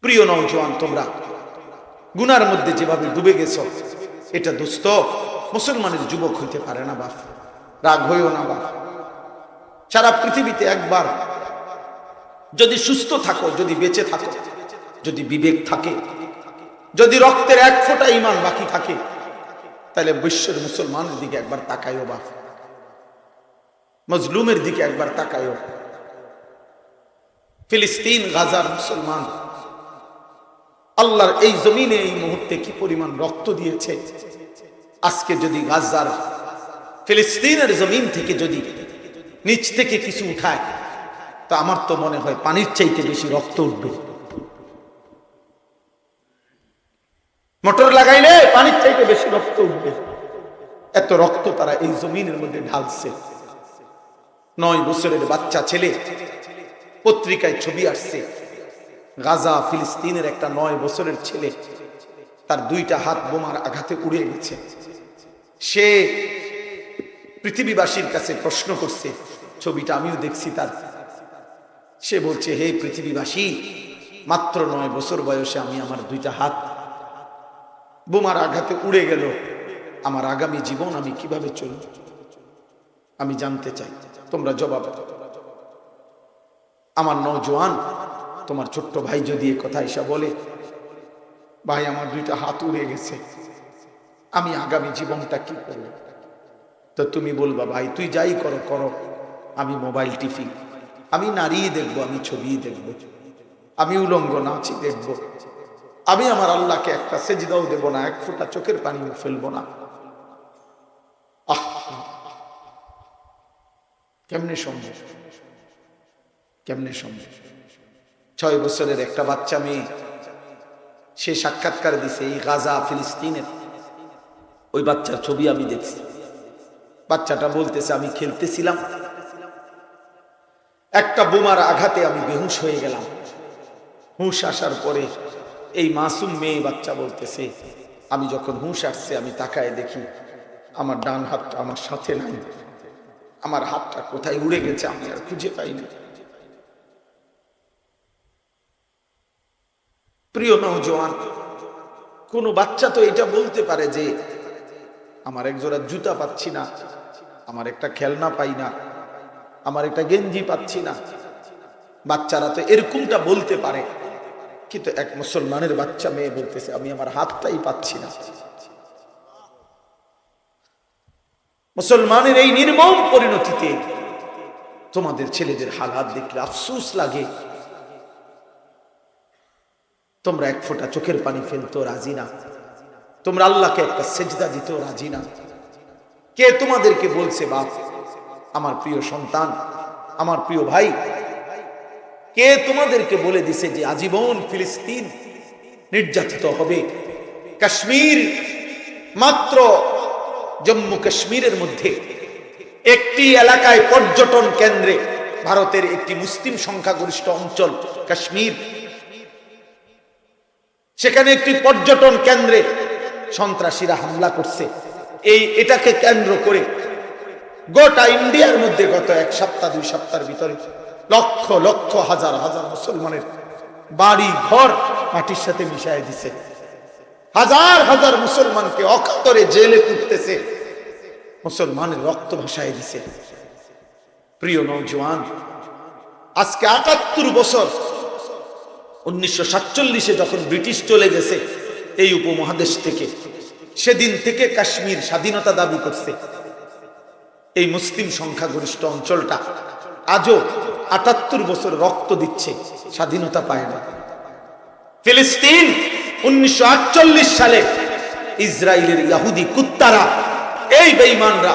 প্রিয় নৌজওয়ান, তোমরা গুনার মধ্যে যেভাবে ডুবে গেছ, এটা দোস্ত মুসলমানের যুবক হইতে পারে না, বাপ। রাগ হইও না, বাপ। সারা পৃথিবীতে একবার যদি সুস্থ থাকো, যদি বেঁচে থাকো, যদি বিবেক থাকে, যদি রক্তের এক ফোঁটা ইমান বাকি থাকে, তাহলে বিশ্বের মুসলমানের দিকে একবার তাকাইও, বাপ। মজলুমের দিকে একবার তাকাইও। ফিলিস্তিন, গাজার মুসলমান আল্লাহর এই জমিনে এই মুহূর্তে কি পরিমাণ রক্ত দিয়েছে? আজকে যদি গাজার ফিলিস্তিনের জমিন থেকে যদি নিচ থেকে কিছু উঠায়, তা আমার তো মনে হয় পানির চাইতে বেশি রক্ত উঠবে। মোটর লাগাইলে পানির চাইতে বেশি রক্ত উঠবে। এত রক্ত তারা এই জমিনের মধ্যে ঢালছে। নয় বছরের বাচ্চা ছেলে পত্রিকায় ছবি আসছে। গাজা ফিলিস্তিনের একটা নয় বছরের ছেলে, তার দুইটা হাত বোমার আঘাতে উড়ে গেছে। সে পৃথিবীবাসীর কাছে প্রশ্ন করছে, ছবিটা আমিও দেখছি তার। সে বলছে, হে পৃথিবীবাসী, মাত্র নয় বছর বয়সে আমি আমার দুইটা হাত বোমার আঘাতে উড়ে গেল। আমার আগামী জীবন আমি কীভাবে চলব? আমি জানতে চাই, তোমরা জবাব আমার নৌজওয়ান তোমার ছোট্ট ভাই যদি এ কথা এসে বলে, ভাই, আমার দুইটা হাত উড়ে গেছে, আমি আগামী জীবনটা কি করব? তো তুমি বলবা, ভাই, তুই যাই করো করো, আমি মোবাইল টিপি, আমি নারী দেখব, আমি ছবি দেখব, আমি উলঙ্গ নাচি দেখব, আমি আমার আল্লাহকে একটা সেজদাও দেব না, এক ফোঁটা চোখের পানিও ফেলব না। আহ! কেমনে সম্ভব? কেমনে সম্ভব? ছয় বছরের একটা বাচ্চা মেয়ে, সে সাক্ষাৎকার দিছে এই গাজা ফিলিস্তিনের। ওই বাচ্চার ছবি আমি দেখছি। বাচ্চাটা বলতেছে, আমি খেলতেছিলাম। একটা বোমার আঘাতে আমি বেহুশ হয়ে গেলাম। হুঁশ আসার পরে এই মাসুম মেয়ে বাচ্চা বলতেছে, আমি যখন হুঁশ আসছে, আমি তাকায় দেখি আমার ডান হাতটা আমার সাথে নাই। আমার হাতটা কোথায় উড়ে গেছে আমি আর খুঁজে পাইনি। প্রিয় নৌজওয়ান কোন বাচ্চা তো এটা বলতে পারে যে, আমার এক জোড়া জুতা পাচ্ছি না, আমার একটা খেলনা পাই না, আমার একটা গেঞ্জি পাচ্ছি না। বাচ্চারা তো এরকমটা বলতে পারে, কিন্তু এক মুসলমানের বাচ্চা মেয়ে বলতেছে, আমি আমার হাতটাই পাচ্ছি না। মুসলমানের এই নির্মম পরিণতিতে তোমাদের ছেলেদের হালাত দেখলে আফসোস লাগে। তোমরা এক ফোঁটা চোখের পানি ফেলতো রাজি না। তোমরা আল্লাহকে একটা সেজদা দিতেও রাজি না। কে তোমাদেরকে বলছে, বাপ? আমার প্রিয় সন্তান, আমার প্রিয় ভাই। কে তোমাদেরকে বলে দিছে যে আজীবন ফিলিস্তিন নির্যাতিত হবে? কাশ্মীর মাত্র জম্মু কাশ্মীরের মধ্যে একটি এলাকায় পর্যটন কেন্দ্রে ভারতের একটি মুসলিম সংখ্যাগরিষ্ঠ অঞ্চল কাশ্মীর। সেখানে একটি পর্যটন কেন্দ্রে সন্ত্রাসীরা হামলা করছে। এই এটাকে কেন্দ্র করে গোটা ইন্ডিয়ার মধ্যে গত এক সপ্তাহ, দুই সপ্তাহের ভিতরে লক্ষ লক্ষ, হাজার হাজার মুসলমানের বাড়ি, ঘর মাটির সাথে মিশাই দিছে। হাজার হাজার মুসলমানকে অকাতরে জেলে পুঁততেছে মুসলমানের রক্ত ভাসায় দিছে। প্রিয় নৌজওয়ান আজকে আটাত্তর বছর উনিশশো সাতচল্লিশে যখন ব্রিটিশ চলে গেছে, এই উপমহাদেশ থেকে, সেদিন থেকে কাশ্মীর স্বাধীনতা দাবি করছে। এই মুসলিম সংখ্যাগরিষ্ঠ অঞ্চলটা আজও আটাত্তর বছর রক্ত দিচ্ছে, স্বাধীনতা পায় না। ফিলিস্তিন উনিশশো আটচল্লিশ সালে ইসরায়েলের ইয়াহুদি কুত্তারা, এই বেঈমানরা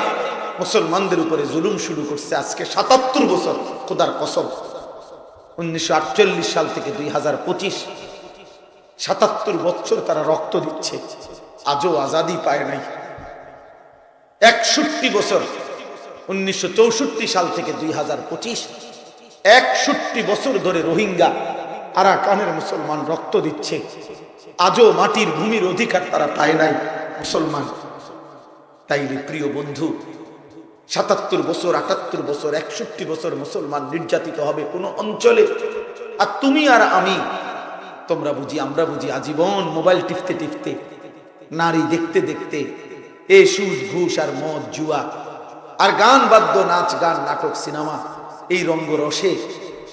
মুসলমানদের উপরে জুলুম শুরু করছে আজকে সাতাত্তর বছর, খোদার কসম। উনিশশো আটচল্লিশ সাল থেকে দুই হাজার পঁচিশ, সাতাত্তর বছর তারা রক্ত দিচ্ছে। আজও আজাদি পায় নাই। একষট্টি বছর, উনিশশো চৌষট্টি সাল থেকে দুই হাজার পঁচিশ, একষট্টি বছর ধরে রোহিঙ্গা আরাকানের মুসলমান রক্ত দিচ্ছে। আজও মাটির ভূমির অধিকার তারা পায় নাই মুসলমান। তাইলে প্রিয় বন্ধু সাতাত্তর বছর, আটাত্তর বছর, একষট্টি বছর মুসলমান নির্যাতিত হবে কোনো অঞ্চলে। আর তুমি আর আমি, তোমরা বুঝি, আমরা বুঝি আজীবন মোবাইল টিপতে টিপতে, নারী দেখতে দেখতে, এ সুদ ঘুষ আর মদ, জুয়া, আর গান বাদ্য, নাচ, গান, নাটক, সিনেমা, এই রঙ্গ রসে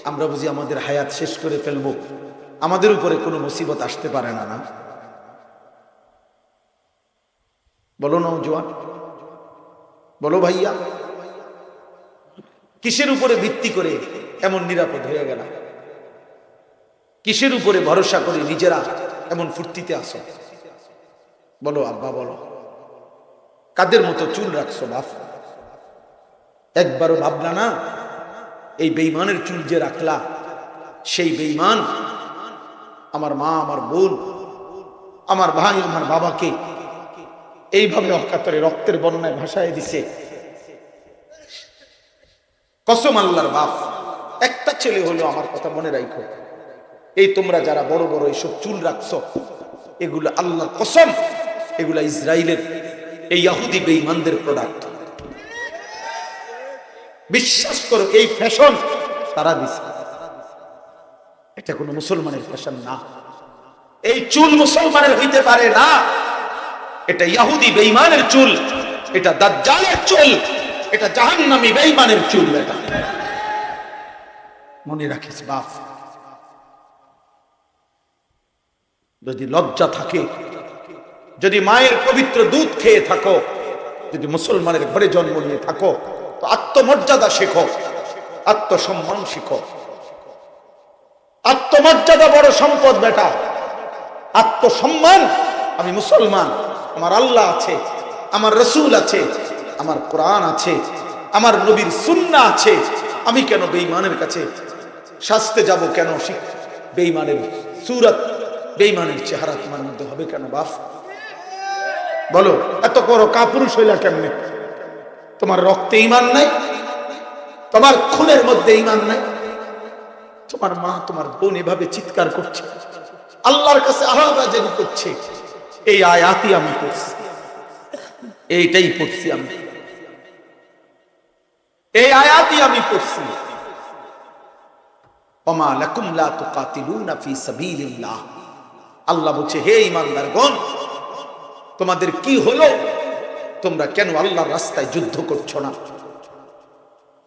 আমরা বুঝি আমাদের হায়াত শেষ করে ফেলব। আমাদের উপরে কোনো মুসিবত আসতে পারে না না? বলো নৌজোয়ান বলো ভাইয়া, কিসের উপরে ভিত্তি করে এমন নিরাপদ হয়ে গেল? কিসের উপরে ভরসা করে নিজেরা এমন ফুর্তিতে আসো বলো আব্বা, বলো। কাদের মতো চুল রাখছো, বাপ? একবারও ভাবলা না, এই বেইমানের চুল যে রাখলা, সেই বেইমান আমার মা, আমার বোন, আমার ভাই, আমার বাবাকে এইভাবে অকাতরে রক্তের বন্যায় ভাসায় দিছে। কসম আল্লাহর বাপ, একটা ছেলে হলো আমার কথা মনে রাখো এই তোমরা যারা বড় বড় এইসব চুল রাখছো, এগুলো আল্লাহর কসম, এগুলা ইসরায়েলের এই ইয়াহুদি বেঈমানদের প্রোডাক্ট বিশ্বাস করো, এই ফ্যাশন তারা দিছে। এটা কোনো মুসলমানের ফ্যাশন না। এই চুল মুসলমানের হইতে পারে না। এটা ইয়াহুদি বেঈমানের চুল, এটা দাজ্জালের চুল, এটা জাহান্নামী বেঈমানের চুল এটা। মনে রাখিস বাপ, যদি লজ্জা থাকে, যদি মায়ের পবিত্র দুধ খেয়ে থাকো, যদি মুসলমানের ঘরে জন্ম নিয়ে থাকো, তো আত্মমর্যাদা শেখো, আত্মসম্মান শিখো। আত্মমর্যাদা বড় সম্পদ বেটা, আত্মসম্মান, আমি মুসলমান। আমার আল্লাহ আছে, আমার রসুল আছে, আমার কোরআন আছে, আমার নবীর সুন্না আছে। আমি কেন বেঈমানের কাছে শাস্তে যাব কেন? বেঈমানের সুরত, বেঈমানের চেহারা তোমার মধ্যে হবে কেন বাপ? বলো, এত বড় কাপুরুষ হইলা কেমনে? তোমার রক্তে ইমান নাই, তোমার খুনের মধ্যে ইমান নাই। তোমার মা, তোমার বোন এভাবে চিৎকার করছে, আল্লাহর কাছে আহাবাজারি করছে। এই আয়াতি আমি পড়ছি। এইটাই পড়ছি আমি। এই আয়াতি আমি পড়ছি। ওমা লাকুম লা তুকাতিলুনা ফি সাবিলিল্লাহ। আল্লাহ বলছে, হে ইমানদারগণ তোমাদের কি হলো? তোমরা কেন আল্লাহর রাস্তায় যুদ্ধ করছ না?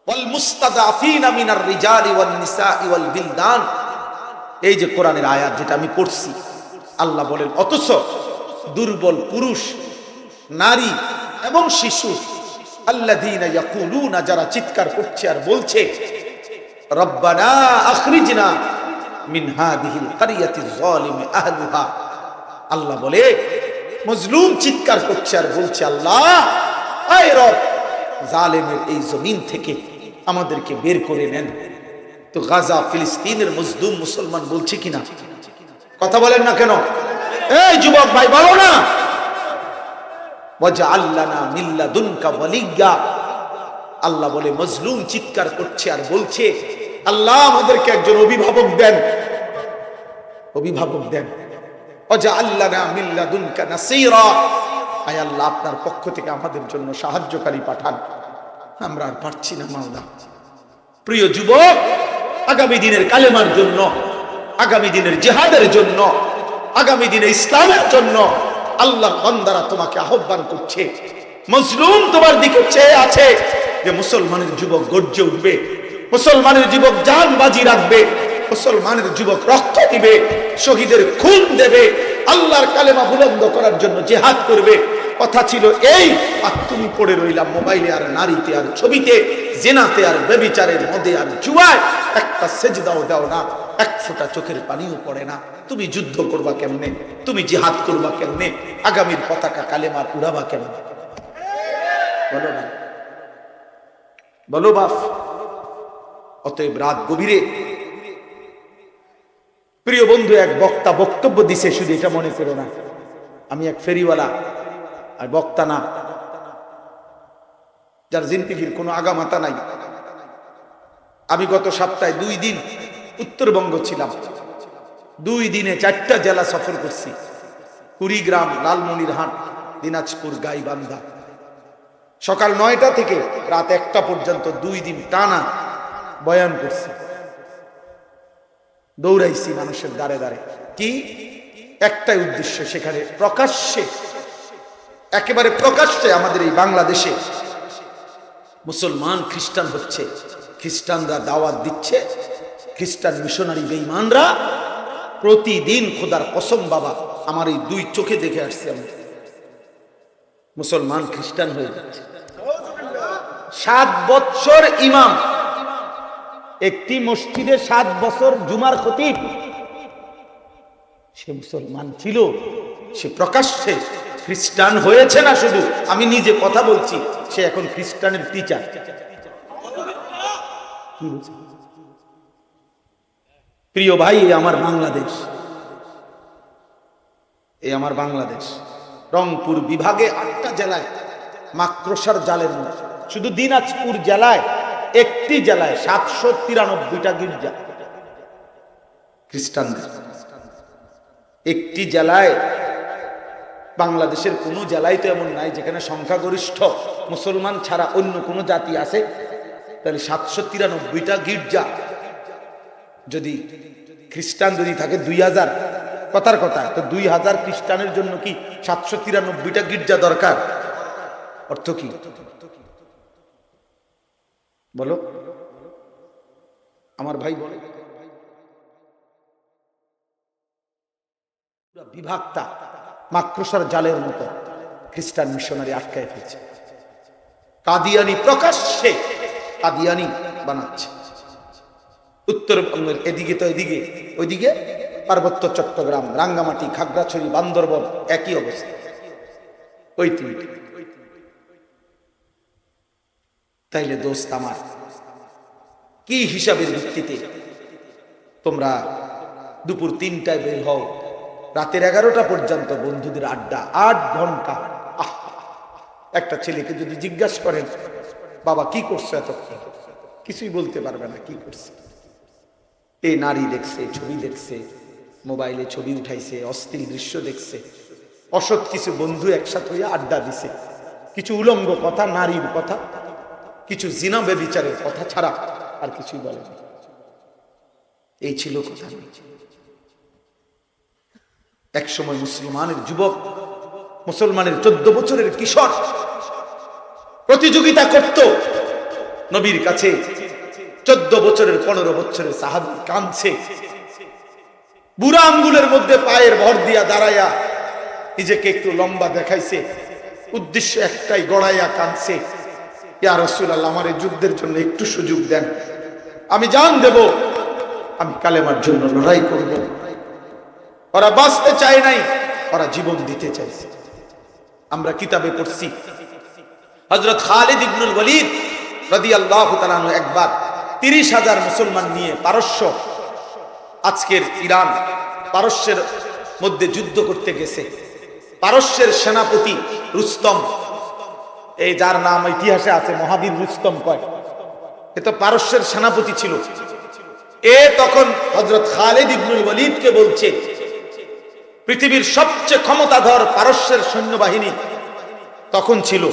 ওয়াল মুস্তাদাফিনা মিনার রিজালি ওয়ান নিসাই ওয়াল বিলদান। এই যে কোরআনের আয়াত যেটা আমি পড়ছি, আল্লাহ বলেন, অথচ দুর্বল পুরুষ, নারী এবং শিশু। ইয়াকুলুনা, যারা চিৎকার করছে আর বলছে, রব্বানা আখরিজনা আল্লাহ বলে, মজলুম চিৎকার করছে আর বলছে, আল্লাহ জালেমের এই জমিন থেকে আমাদেরকে বের করে নেন। তো গাজা ফিলিস্তিনের মজলুম মুসলমান বলছে কিনা? কথা বলেন না কেন? এই যুবক ভাই, বলো না। আল্লাহ বলে, মজলুম চিৎকার করছে আর বলছে, আল্লাহ আমাদেরকে একজন অভিভাবক দেন। অভিভাবক দেন। আল্লাহ, আপনার পক্ষ থেকে আমাদের জন্য সাহায্যকারী পাঠান। আমরা আর পারছি না, মাওলা। প্রিয় যুবক, আগামী দিনের কালেমার জন্য, আগামী দিনের জেহাদের জন্য আগামী দিনে ইসলামের জন্য আল্লাহ বন্দারা তোমাকে আহ্বান করছে। মুসলিম তোমার দিকে চেয়ে আছে যে মুসলমানের যুবক গর্জে উঠবে, মুসলমানের যুবক জান বাজি রাখবে, মুসলমানের যুবক রক্ত দিবে, শহীদের খুন দেবে, আল্লাহর কালেমা বুলন্দ করার জন্য জেহাদ করবে। কথা ছিল এই, আর তুমি পড়ে রইলাম মোবাইলে আর নারীতে আর ছবিতে, জেনাতে আর বেবিচারের মধ্যে আর জুয়ায়, একটা সেজদাও দাও না। এক ফোঁটা চোখের পানিও পড়ে না। তুমি যুদ্ধ করবা কেমনে? তুমি জিহাদ করবা কেমনে? আগামীর পতাকা কালেমার উড়াবা কেমনে? বলো না। বলো বাপ। অতএব রাত গভীরে প্রিয় বন্ধু, এক বক্তা বক্তব্য দিছে, শুধু এটা মনে করো না। আমি এক ফেরিওয়ালা, আর বক্তা না। যার জিন্দিগির কোনো আগামাতা নাই। আমি গত সপ্তাহে দুই দিন উত্তরবঙ্গ ছিলাম। দুই দিনে চারটা জেলা সফর করছি। কুড়িগ্রাম, লালমনিরহাট, দিনাজপুর, গাইবান্ধা। সকাল নয়টা থেকে রাত একটা পর্যন্ত দুই দিন টানা বয়ান করছি। দৌড়াইছি মানুষের দ্বারে দ্বারে। কি? একটাই উদ্দেশ্য সেখানে প্রকাশ্যে, একেবারে প্রকাশ্যে আমাদের এই বাংলাদেশে মুসলমান খ্রিস্টান হচ্ছে। খ্রিস্টানরা দাওয়াত দিচ্ছে। খ্রিস্টান মিশনারি বেঈমানরা প্রতিদিন খোদার কসম বাবা, আমার এই দুই চোখে দেখে আসছে আমি। মুসলমান খ্রিস্টান হয়ে যাচ্ছে। সাত বছর ইমাম। একটি মসজিদে সাত বছর জুমার খতিব। সে মুসলমান ছিল, সে প্রকাশ্যে খ্রিস্টান হয়েছে না শুধু, আমি নিজে কথা বলছি, সে এখন খ্রিস্টানের টিচার কি? প্রিয় ভাই আমার বাংলাদেশ। এই আমার বাংলাদেশ। রংপুর বিভাগে আটটা জেলায় মাক্রসার জালের মধ্যে। শুধু দিনাজপুর জেলায়, একটি জেলায় সাতশো তিরানব্বইটা গির্জা। খ্রিস্টানদের। একটি জেলায়, বাংলাদেশের কোনো জেলায় তো এমন নাই যেখানে সংখ্যাগরিষ্ঠ মুসলমান ছাড়া অন্য কোনো জাতি আছে। তাহলে সাতশো তিরানব্বইটা গির্জা যদি খ্রিস্টান যদি থাকে দুই হাজার, কথার কথা, তো দুই হাজার খ্রিস্টানের জন্য কি সাতশো তিরানব্বইটা গির্জা দরকার? অর্থ কি? বলো। আমার ভাই বলে। বিভাগটা মাক্রসার জালের মতো খ্রিস্টান মিশনারি আটকায় ফেলছে। কাদিয়ানি প্রকাশ্যে কাদিয়ানি বানাচ্ছে। উত্তরবঙ্গের এদিকে তো এদিকে, ওইদিকে পার্বত্য চট্টগ্রাম, রাঙ্গামাটি, খাগড়াছড়ি, বান্দরবন একই অবস্থা। ওই তিনটি। তাইলে দোস্ত আমার, কি হিসাবের ভিত্তিতে তোমরা দুপুর তিনটায় বের হও, রাতের এগারোটা পর্যন্ত বন্ধুদের আড্ডা, আট ঘণ্টা! একটা ছেলেকে যদি জিজ্ঞাসা করেন, বাবা কি করছ এতক্ষণ? কিছুই বলতে পারবে না, কি করছে? এই নারী দেখছে, ছবি দেখছে, মোবাইলে ছবি উঠাইছে, অস্থির দৃশ্য দেখছে। অসৎ কিছু বন্ধু একসাথে হইয়া আড্ডা দিছে। কিছু উলঙ্গ কথা, নারীর কথা, কিছু জিনা বেবিচারের কথা ছাড়া আর কিছুই বলে এই ছিল কথা। এক সময় মুসলমানের যুবক, মুসলমানের চোদ্দ বছরের কিশোর প্রতিযোগিতা করত। নবীর কাছে চোদ্দ বছরের, পনেরো বছরের সাহাবি কাঁদছে। বুড়া আঙ্গুলের মধ্যে পায়ের ভর দিয়া দাঁড়াইয়া নিজেকে একটু লম্বা দেখাইছে। উদ্দেশ্য একটাই গড়াইয়া কাঁদছে। ইয়া রসুল আল্লাহ আমার এই যুদ্ধের জন্য একটু সুযোগ দেন। আমি জান দেব, আমি কালেমার জন্য লড়াই করব। ওরা বাঁচতে চায় নাই, ওরা জীবন দিতে চাইছে। আমরা কিতাবে পড়ছি হজরত খালিদ ইবনুল ওয়ালিদ রাদিয়াল্লাহু তাআলা একবার তিরিশ হাজার মুসলমান নিয়ে পারস্য, আজকের ইরান পারস্যের মধ্যে যুদ্ধ করতে গেছে। পারস্যের সেনাপতি রুস্তম, এই যার নাম ইতিহাসে আছে, মহাবীর রুস্তম কয় এ তো পারস্যের সেনাপতি ছিল। এ তখন হজরত খালেদ ইবনুল ওয়ালিদকে বলছে, পৃথিবীর সবচেয়ে ক্ষমতাধর পারস্যের সৈন্যবাহিনী তখন ছিল।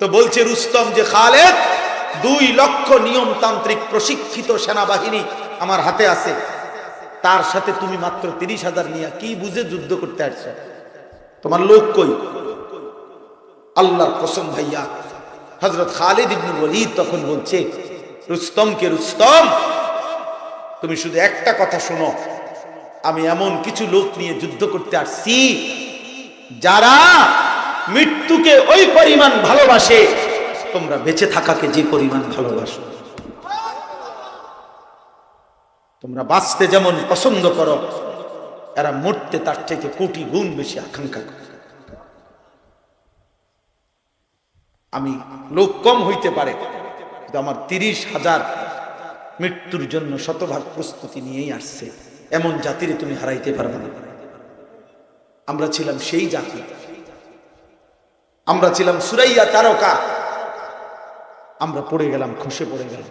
তো বলছে রুস্তম যে, খালেদ দুই লক্ষ নিয়মতান্ত্রিক প্রশিক্ষিত সেনাবাহিনী আমার হাতে আছে। তার সাথে তুমি মাত্র তিরিশ হাজার নিয়ে কি বুঝে যুদ্ধ করতে আসছো? তোমার লোক কই? আল্লাহর কসম ভাইয়া হজরত খালিদ ইবনুল ওয়ালিদ তখন বলছে রুস্তমকে রুস্তম? তুমি শুধু একটা কথা শোনো, আমি এমন কিছু লোক নিয়ে যুদ্ধ করতে আসছি, যারা মৃত্যুকে ওই পরিমাণ ভালোবাসে তোমরা বেঁচে থাকাকে যে পরিমাণ ভালোবাসো। তোমরা বাঁচতে যেমন পছন্দ করো, এরা মরতে তার থেকে কোটি গুণ বেশি আকাঙ্ক্ষা করে। আমি লোক কম হইতে পারে, কিন্তু আমার তিরিশ হাজার মৃত্যুর জন্য শতভাগ প্রস্তুতি নিয়েই আসছে। এমন জাতিরে তুমি হারাইতে পারবে না। আমরা ছিলাম সেই জাতি। আমরা ছিলাম সুরাইয়া তারকা। আমরা পড়ে গেলাম খসে পড়ে গেলাম।